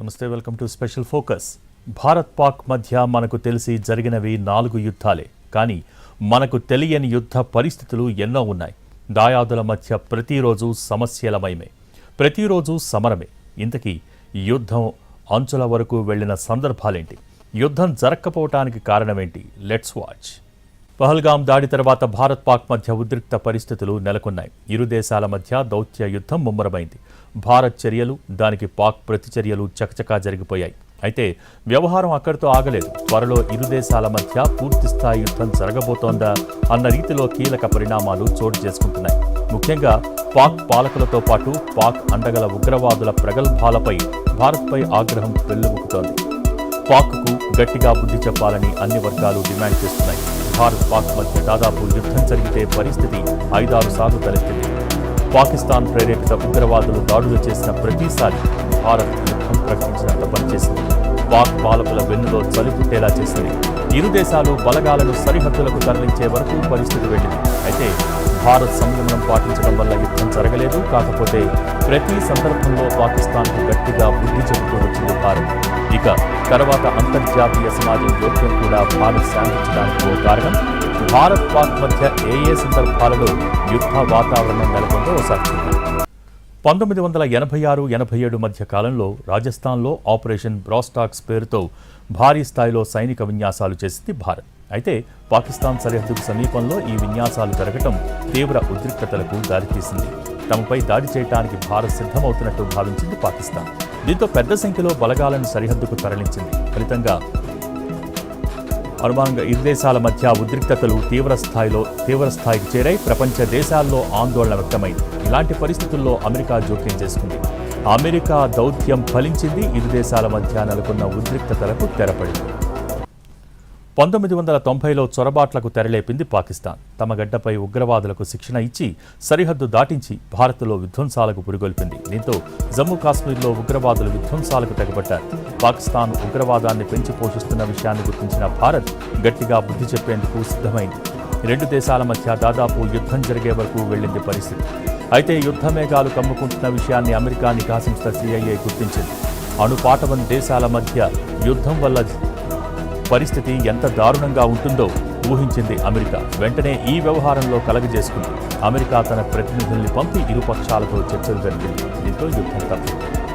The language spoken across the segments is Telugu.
నమస్తే welcome to special focus. Bharat Pak మధ్య మనకు తెలిసి జరిగినవి నాలుగు యుద్ధాలే. కానీ మనకు తెలియని యుద్ధ పరిస్థితులు ఎన్నో ఉన్నాయి. దాయాదుల మధ్య ప్రతిరోజు సమస్యలమయమే ప్రతిరోజు సమరమే. ఇంతకీ యుద్ధం అంచుల వరకు వెళ్ళిన సందర్భాలేంటి? యుద్ధం జరక్కపోవటానికి కారణమేంటి? లెట్స్ వాచ్ పహల్గాం దాడి తర్వాత భారత్ పాక్ మధ్య ఉద్రిక్త పరిస్థితులు నెలకొన్నాయి. ఇరు దేశాల మధ్య దౌత్య యుద్ధం ముమ్మరమైంది. భారత్ చర్యలు దానికి పాక్ ప్రతిచర్యలు చకచకా జరిగిపోయాయి. అయితే వ్యవహారం అక్కడితో ఆగలేదు. త్వరలో ఇరు దేశాల మధ్య పూర్తి స్థాయి యుద్ధం జరగబోతోందా అన్న రీతిలో కీలక పరిణామాలు చోటు చేసుకుంటున్నాయి. ముఖ్యంగా పాక్ పాలకులతో పాటు పాక్ అండగల ఉగ్రవాదుల ప్రగల్భాలపై భారత్పై ఆగ్రహం వెల్లుముకుతోంది పాక్కు గట్టిగా బుద్ధి చెప్పాలని అన్ని వర్గాలు డిమాండ్ చేస్తున్నాయి. భారత్ పాక్ మధ్య దాదాపు యుద్ధం జరిగితే పరిస్థితి ఐదారు సార్లు తలెత్తింది. పాకిస్తాన్ ప్రేరేపిత ఉగ్రవాదులు దాడులు చేసిన ప్రతిసారి భారత్ యుద్ధం ప్రకటించినంత పనిచేసింది. పాక్ పాలకుల వెన్నులో చలిపుట్టేలా చేసింది. ఇరు దేశాలు బలగాలను సరిహద్దులకు తరలించే వరకు పరిస్థితి వెళ్ళింది అయితే భారత్ సంయమనం పాటించడం వల్ల యుద్ధం జరగలేదు. కాకపోతే ప్రతి సందర్భంలో పాకిస్తాన్కు గట్టిగా బుద్ధి చెబుతూ వచ్చింది భారత్ ఇక తర్వాత అంతర్జాతీయ సమాజం జోక్యం కూడా భారత్ శాంతించడానికి ఓ కారణం. భారత్ పాక్ మధ్య ఏ ఏ సందర్భాలలో యుద్ధ వాతావరణం నెలకొందో ఒకసారి చూద్దాం. పంతొమ్మిది వందల ఎనభై ఆరు ఎనభై ఏడు మధ్య కాలంలో రాజస్థాన్లో ఆపరేషన్ బ్రాస్టాక్స్ పేరుతో భారీ స్థాయిలో సైనిక విన్యాసాలు చేసింది భారత్. అయితే పాకిస్తాన్ సరిహద్దుకు సమీపంలో ఈ విన్యాసాలు జరగటం తీవ్ర ఉద్రిక్తతలకు దారితీసింది. తమపై దాడి చేయడానికి భారత్ సిద్ధమవుతున్నట్టు భావించింది పాకిస్తాన్. దీంతో పెద్ద సంఖ్యలో బలగాలను సరిహద్దుకు తరలించింది. ఫలితంగా అనుమానంగా ఇరు దేశాల మధ్య ఉద్రిక్తతలు తీవ్ర స్థాయిలో తీవ్ర స్థాయికి చేరై ప్రపంచ దేశాల్లో ఆందోళన వ్యక్తమైంది. ఇలాంటి పరిస్థితుల్లో అమెరికా జోక్యం చేసుకుంది. అమెరికా దౌత్యం ఫలించింది. ఇరు దేశాల మధ్య నెలకొన్న ఉద్రిక్తతలకు తెరపడింది. పంతొమ్మిది వందల తొంభైలో చొరబాట్లకు తెరలేపింది పాకిస్తాన్. తమ గడ్డపై ఉగ్రవాదులకు శిక్షణ ఇచ్చి సరిహద్దు దాటించి భారత్లో విధ్వంసాలకు పురిగొల్పింది. దీంతో జమ్మూ కాశ్మీర్లో ఉగ్రవాదులు విధ్వంసాలకు తెగబడ్డారు. పాకిస్తాన్ ఉగ్రవాదాన్ని పెంచి పోషిస్తున్న విషయాన్ని గుర్తించిన భారత్ గట్టిగా బుద్ధి చెప్పేందుకు సిద్ధమైంది. రెండు దేశాల మధ్య దాదాపు యుద్ధం జరిగే వరకు వెళ్ళింది పరిస్థితి. అయితే యుద్ధ మేఘాలు కమ్ముకుంటున్న విషయాన్ని అమెరికా నిఘా సంస్థ సిఐఏ గుర్తించింది. అణుపాటవన్ దేశాల మధ్య యుద్ధం వల్ల పరిస్థితి ఎంత దారుణంగా ఉంటుందో ఊహించింది అమెరికా. వెంటనే ఈ వ్యవహారంలో కలగజేసుకుంది. అమెరికా తన ప్రతినిధుల్ని పంపి ఇరు పక్షాలతో చర్చలు జరిపింది. దీంతో యుద్ధం తప్పింది.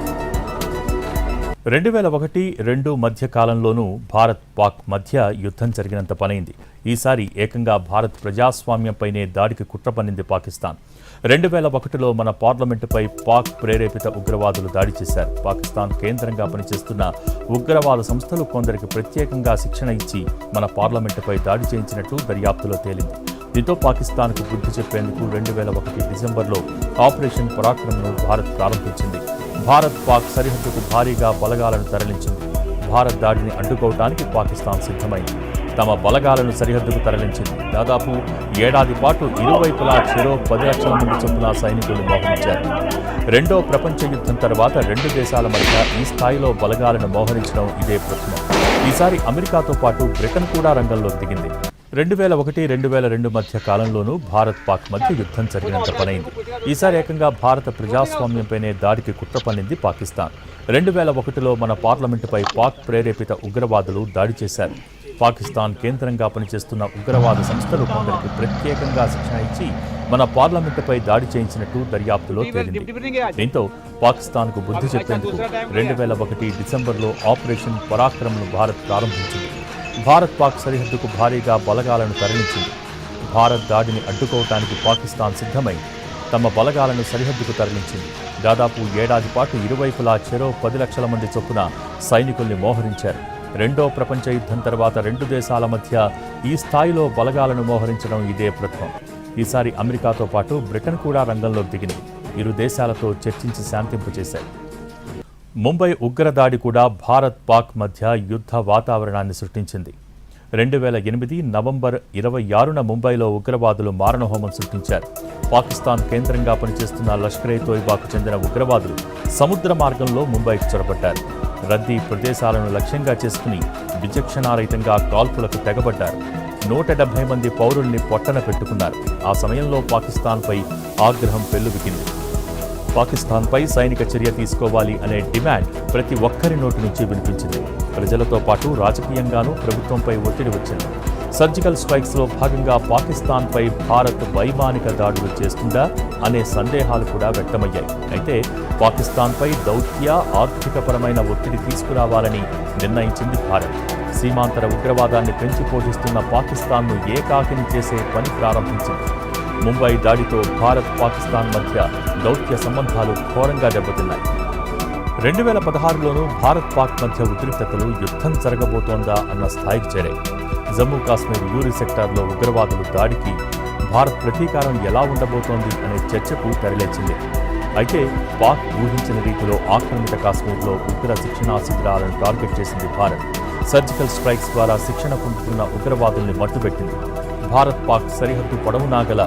రెండు వేల ఒకటి రెండు మధ్య కాలంలోనూ భారత్ పాక్ మధ్య యుద్ధం జరిగినంత పనైంది. ఈసారి ఏకంగా భారత్ ప్రజాస్వామ్యంపైనే దాడికి కుట్ర పన్నింది పాకిస్తాన్. రెండు వేల ఒకటిలో మన పార్లమెంటుపై పాక్ ప్రేరేపిత ఉగ్రవాదులు దాడి చేశారు. పాకిస్తాన్ కేంద్రంగా పనిచేస్తున్న ఉగ్రవాద సంస్థలు కొందరికి ప్రత్యేకంగా శిక్షణ ఇచ్చి మన పార్లమెంటుపై దాడి చేయించినట్టు దర్యాప్తులో తేలింది. దీంతో పాకిస్తాన్కు బుద్ధి చెప్పేందుకు రెండు వేల ఒకటి డిసెంబర్లో ఆపరేషన్ పరాక్రమ్ను భారత్ ప్రారంభించింది. భారత్ పాక్ సరిహద్దుకు భారీగా బలగాలను తరలించింది. భారత్ దాడిని అడ్డుకోవటానికి పాకిస్తాన్ సిద్ధమైంది. తమ బలగాలను సరిహద్దుకు తరలించింది. దాదాపు ఏడాది పాటు ఇరువైపులా చెరో పది లక్షల మంది చొప్పున సైనికులు మోహరించారు. రెండో ప్రపంచ యుద్ధం తర్వాత రెండు దేశాల మధ్య ఈ స్థాయిలో బలగాలను మోహరించడం ఇదే ప్రశ్న ఈసారి అమెరికాతో పాటు బ్రిటన్ కూడా రంగంలోకి దిగింది. రెండు వేల ఒకటి రెండు వేల రెండు మధ్య కాలంలోనూ భారత్ పాక్ మధ్య యుద్ధం జరిగినంత పనైంది ఈసారి ఏకంగా భారత ప్రజాస్వామ్యంపైనే దాడికి కుట్ర పన్నింది పాకిస్తాన్. రెండు వేల ఒకటిలో మన పార్లమెంటుపై పాక్ ప్రేరేపిత ఉగ్రవాదులు దాడి చేశారు. పాకిస్తాన్ కేంద్రంగా పనిచేస్తున్న ఉగ్రవాద సంస్థలు కొందరికి ప్రత్యేకంగా శిక్షణ ఇచ్చి మన పార్లమెంటుపై దాడి చేయించినట్టు దర్యాప్తులో తేలింది. దీంతో పాకిస్తాన్కు బుద్ధి చెప్పేందుకు రెండు వేల ఒకటి డిసెంబర్లో ఆపరేషన్ పరాక్రమ్ను భారత్ ప్రారంభించింది. భారత్ పాక్ సరిహద్దుకు భారీగా బలగాలను తరలించింది. భారత్ దాడిని అడ్డుకోవటానికి పాకిస్తాన్ సిద్ధమైంది. తమ బలగాలను సరిహద్దుకు తరలించింది. దాదాపు ఏడాది పాటు ఇరువైపులా చెరో పది లక్షల మంది చొప్పున సైనికుల్ని మోహరించారు. రెండో ప్రపంచ యుద్ధం తర్వాత రెండు దేశాల మధ్య ఈ స్థాయిలో బలగాలను మోహరించడం ఇదే ప్రథమం. ఈసారి అమెరికాతో పాటు బ్రిటన్ కూడా రంగంలోకి దిగింది. ఇరు దేశాలతో చర్చించి శాంతింపు చేశాయి ముంబై ఉగ్రదాడి కూడా భారత్ పాక్ మధ్య యుద్ధ వాతావరణాన్ని సృష్టించింది. రెండు వేల ఎనిమిది నవంబర్ ఇరవై ఆరున ముంబైలో ఉగ్రవాదులు మారణహోమం సృష్టించారు. పాకిస్తాన్ కేంద్రంగా పనిచేస్తున్న లష్కరే తోయిబాకు చెందిన ఉగ్రవాదులు సముద్ర మార్గంలో ముంబైకి చొరబడ్డారు. రద్దీ ప్రదేశాలను లక్ష్యంగా చేసుకుని విచక్షణారహితంగా కాల్పులకు తెగబడ్డారు. నూట డెబ్బై మంది పౌరుల్ని పొట్టన పెట్టుకున్నారు. ఆ సమయంలో పాకిస్తాన్పై ఆగ్రహం పెల్లుబికింది. పాకిస్తాన్పై సైనిక చర్య తీసుకోవాలి అనే డిమాండ్ ప్రతి ఒక్కరి నోటి నుంచి వినిపించింది. ప్రజలతో పాటు రాజకీయంగానూ ప్రభుత్వంపై ఒత్తిడి వచ్చింది. సర్జికల్ స్ట్రైక్స్లో భాగంగా పాకిస్తాన్పై భారత్ వైమానిక దాడులు చేస్తుందా అనే సందేహాలు కూడా వ్యక్తమయ్యాయి. అయితే పాకిస్తాన్పై దౌత్య ఆర్థికపరమైన ఒత్తిడి తీసుకురావాలని నిర్ణయించింది భారత్. సీమాంతర ఉగ్రవాదాన్ని పెంచి పోషిస్తున్న పాకిస్తాన్ను ఏకాకిని చేసే పని ప్రారంభించింది. ముంబై దాడితో భారత్ పాకిస్తాన్ మధ్య దౌత్య సంబంధాలు ఘోరంగా దెబ్బతిన్నాయి. రెండు వేల పదహారులోనూ భారత్ పాక్ మధ్య ఉద్రిక్తతలు యుద్ధం జరగబోతోందా అన్న స్థాయికి చేరాయి. జమ్మూ కాశ్మీర్ యూరి సెక్టార్లో ఉగ్రవాదులు దాడికి భారత్ ప్రతీకారం ఎలా ఉండబోతోంది అనే చర్చకు తెరలేచింది. అయితే పాక్ ఊహించిన రీతిలో ఆక్రమిత కాశ్మీర్లో ఉగ్ర శిక్షణా శిబిరాలను టార్గెట్ చేసింది భారత్. సర్జికల్ స్ట్రైక్స్ ద్వారా శిక్షణ పొందుతున్న ఉగ్రవాదుల్ని మట్టుబెట్టింది. భారత్ పాక్ సరిహద్దు పొడవునా గల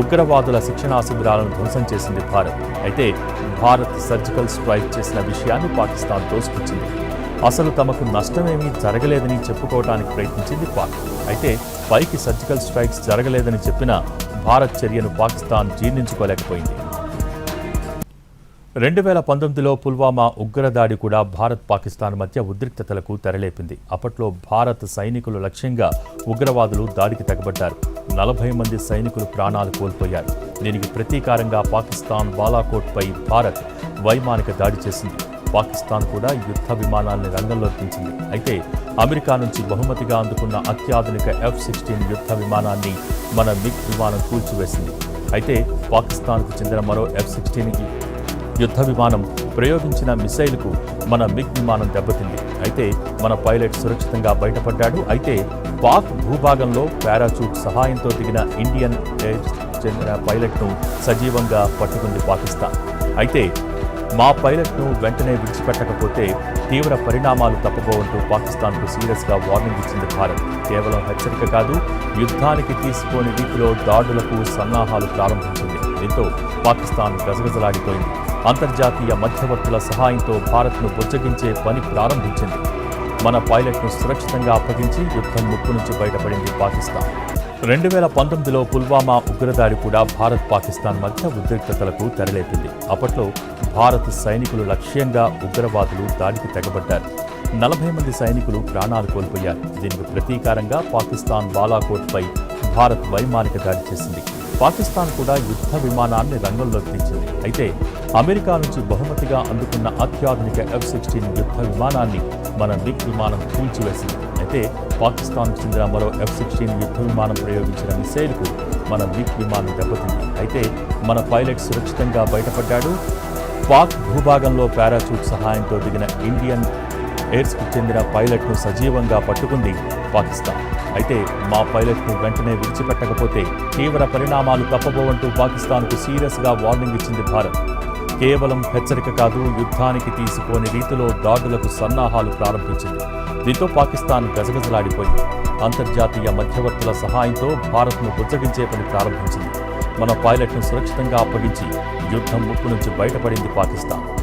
ఉగ్రవాదుల శిక్షణా శిబిరాలను ధ్వంసం చేసింది భారత్. అయితే భారత్ సర్జికల్ స్ట్రైక్ చేసిన విషయాన్ని పాకిస్తాన్ తోసిపుచ్చింది. అసలు తమకు నష్టమేమీ జరగలేదని చెప్పుకోవడానికి ప్రయత్నించింది పాక్. అయితే పైకి సర్జికల్ స్ట్రైక్స్ జరగలేదని చెప్పినా భారత్ చర్యను పాకిస్తాన్ జీర్ణించుకోలేకపోయింది. రెండు వేల పంతొమ్మిదిలో పుల్వామా ఉగ్రదాడి కూడా భారత్ పాకిస్తాన్ మధ్య ఉద్రిక్తతలకు తెరలేపింది. అప్పట్లో భారత్ సైనికులు లక్ష్యంగా ఉగ్రవాదులు దాడికి తెగబడ్డారు. నలభై మంది సైనికులు ప్రాణాలు కోల్పోయారు. దీనికి ప్రతీకారంగా పాకిస్తాన్ బాలాకోట్పై భారత్ వైమానిక దాడి చేసింది. పాకిస్తాన్ కూడా యుద్ధ విమానాల్ని రంగంలో దించింది. అయితే అమెరికా నుంచి బహుమతిగా అందుకున్న అత్యాధునిక ఎఫ్ సిక్స్టీన్ యుద్ధ విమానాన్ని మన మిగ్ విమానం కూల్చివేసింది. అయితే పాకిస్తాన్కు చెందిన మరో ఎఫ్ సిక్స్టీన్ యుద్ధ విమానం ప్రయోగించిన మిసైల్కు మన మిగ్ విమానం దెబ్బతింది. అయితే మన పైలట్ సురక్షితంగా బయటపడ్డాడు. అయితే పాక్ భూభాగంలో పారాచూట్ సహాయంతో దిగిన ఇండియన్ ఎయిర్ చెందిన పైలట్ను సజీవంగా పట్టుకుంది పాకిస్తాన్. అయితే మా పైలట్ను వెంటనే విడిచిపెట్టకపోతే తీవ్ర పరిణామాలు తప్పబోవంటూ పాకిస్తాన్కు సీరియస్గా వార్నింగ్ ఇచ్చింది భారత్. కేవలం హెచ్చరిక కాదు యుద్ధానికి తీసుకోని రీతిలో దాడులకు సన్నాహాలు ప్రారంభించింది. దీంతో పాకిస్తాన్ గజగజలాడిపోయింది. అంతర్జాతీయ మధ్యవర్తుల సహాయంతో భారత్ను బుజ్జగించే పని ప్రారంభించింది. మన పైలట్ను సురక్షితంగా అప్పగించి యుద్ధం ముప్పు నుంచి బయటపడింది పాకిస్తాన్. రెండు వేల పంతొమ్మిదిలో పుల్వామా ఉగ్రదాడి కూడా భారత్ పాకిస్తాన్ మధ్య ఉద్రిక్తతలకు తెరలేపింది. అప్పట్లో భారత్ సైనికులు లక్ష్యంగా ఉగ్రవాదులు దాడికి తెగబడ్డారు. నలభై మంది సైనికులు ప్రాణాలు కోల్పోయారు. దీనికి ప్రతీకారంగా పాకిస్తాన్ బాలాకోట్పై భారత్ వైమానిక దాడి చేసింది. పాకిస్తాన్ కూడా యుద్ధ విమానాన్ని రంగంలోకి తెచ్చింది. అయితే అమెరికా నుంచి బహుమతిగా అందుకున్న అత్యాధునిక ఎఫ్ సిక్స్టీన్ యుద్ధ విమానాన్ని మన మిగ్ విమానం కూల్చివేసింది. అయితే పాకిస్తాన్కు చెందిన మరో ఎఫ్ సిక్స్టీన్ యుద్ధ విమానం ప్రయోగించిన మిసైల్కు మన మిగ్ విమానం దెబ్బతింది. అయితే మన పైలట్ సురక్షితంగా బయటపడ్డాడు. పాక్ భూభాగంలో పారాచూట్ సహాయంతో దిగిన ఇండియన్ ఎయిర్స్కు చెందిన పైలట్ను సజీవంగా పట్టుకుంది పాకిస్తాన్. అయితే మా పైలట్ను వెంటనే విడిచిపెట్టకపోతే తీవ్ర పరిణామాలు తప్పబోవంటూ పాకిస్తాన్కు సీరియస్గా వార్నింగ్ ఇచ్చింది భారత్. కేవలం హెచ్చరిక కాదు యుద్ధానికి తీసుకోని రీతిలో దాడులకు సన్నాహాలు ప్రారంభించింది. దీంతో పాకిస్తాన్ గజగజలాడిపోయింది. అంతర్జాతీయ మధ్యవర్తుల సహాయంతో భారత్ను బుజ్జగించే పని ప్రారంభించింది. మన పైలట్ను సురక్షితంగా అప్పగించి యుద్ధం ముప్పు నుంచి బయటపడింది పాకిస్తాన్.